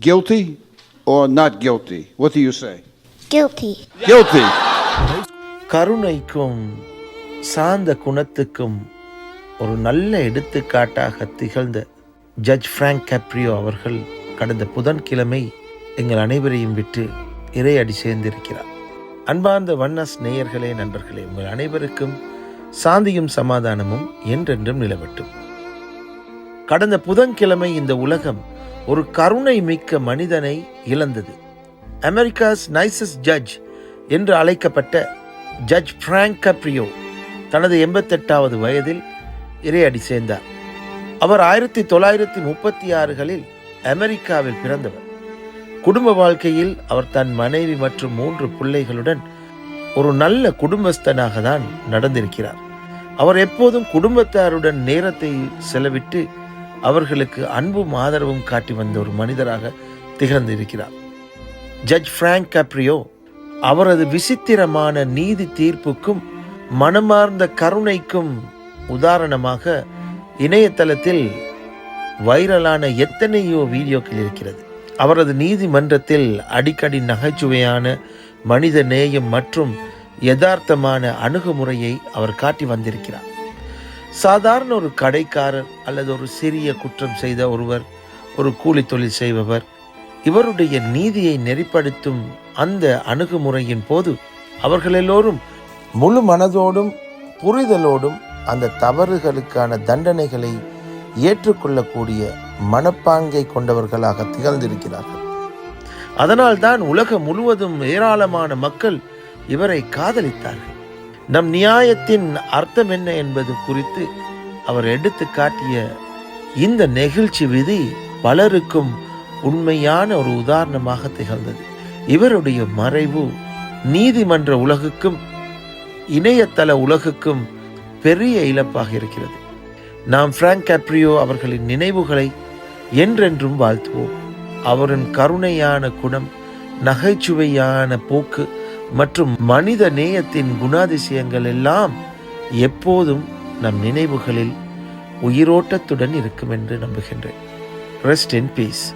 Guilty or not guilty? What do you say? Guilty. Guilty. கருணைக்கும் சாந்த குணத்துக்கும் ஒரு நல்ல எடுத்துக்காட்டாக திகழ்ந்த ஜட்ஜ் ஃப்ராங்க் கேப்ரியோ அவர்கள் கடந்த புதன்கிழமை எங்கள் அனைவரையும் விட்டு இறையடி சேர்ந்திருக்கிறார் அன்பார்ந்த வண்ணஸ் நேயர்களே நண்பர்களே உங்கள் அனைவருக்கும் சாந்தியும் சமாதானமும் என்றென்றும் நிலவட்டும் கடந்த புதன்கிழமை இந்த உலகம் ஒரு கருணை மிக்க மனிதனை இழந்தது. அமெரிக்காஸ் நைசஸ் ஜட்ஜ் என்று அழைக்கப்பட்ட ஜட்ஜ் பிராங்க் கப்ரியோ தனது எண்பத்தெட்டாவது வயதில் இறையடி சேர்ந்தார். அவர் ஆயிரத்தி தொள்ளாயிரத்தி முப்பத்தி ஆறுகளில் அமெரிக்காவில் பிறந்தவர். குடும்ப வாழ்க்கையில் அவர் தன் மனைவி மற்றும் மூன்று பிள்ளைகளுடன் ஒரு நல்ல குடும்பஸ்தனாக தான் நடந்திருக்கிறார். அவர் எப்போதும் குடும்பத்தாருடன் நேரத்தை செலவிட்டு அவர்களுக்கு அன்பும் ஆதரவும் காட்டி வந்த ஒரு மனிதராக திகழ்ந்திருக்கிறார் ஜட்ஜ் பிராங்க் கப்ரியோ அவரது விசித்திரமான நீதி தீர்ப்புக்கும் மனமார்ந்த கருணைக்கும் உதாரணமாக இணையதளத்தில் வைரலான எத்தனையோ வீடியோக்கள் இருக்கிறது. அவரது நீதிமன்றத்தில் அடிக்கடி நகைச்சுவையான மனித நேயம் மற்றும் யதார்த்தமான அணுகுமுறையை அவர் காட்டி வந்திருக்கிறார். சாதாரண ஒரு கடைக்காரர் அல்லது ஒரு சிறிய குற்றம் செய்த ஒருவர் ஒரு கூலி தொழில் செய்பவர் இவருடைய நீதியை நெறிப்படுத்தும் அந்த அணுகுமுறையின் போது அவர்கள் எல்லோரும் முழு மனதோடும் புரிதலோடும் அந்த தவறுகளுக்கான தண்டனைகளை ஏற்றுக்கொள்ளக்கூடிய மனப்பாங்கை கொண்டவர்களாக திகழ்ந்திருக்கிறார்கள். அதனால்தான் உலகம் முழுவதும் ஏராளமான மக்கள் இவரை காதலித்தார்கள். நம் நியாயத்தின் அர்த்தம் என்ன என்பது குறித்து அவர் எடுத்து காட்டிய இந்த நெகிழ்ச்சி விதி பலருக்கும் உண்மையான ஒரு உதாரணமாக திகழ்ந்தது. இவருடைய மறைவு நீதிமன்ற உலகுக்கும் இணையதள உலகுக்கும் பெரிய இழப்பாக இருக்கிறது. நாம் பிராங்க் கேப்ரியோ அவர்களின் நினைவுகளை என்றென்றும் வாழ்த்துவோம். அவரின் கருணையான குணம் நகைச்சுவையான போக்கு மற்றும் மனித நேயத்தின் குணாதிசயங்கள் எல்லாம் எப்போதும் நம் நினைவுகளில் உயிரோட்டத்துடன் இருக்கும் என்று நம்புகின்றேன். Rest in peace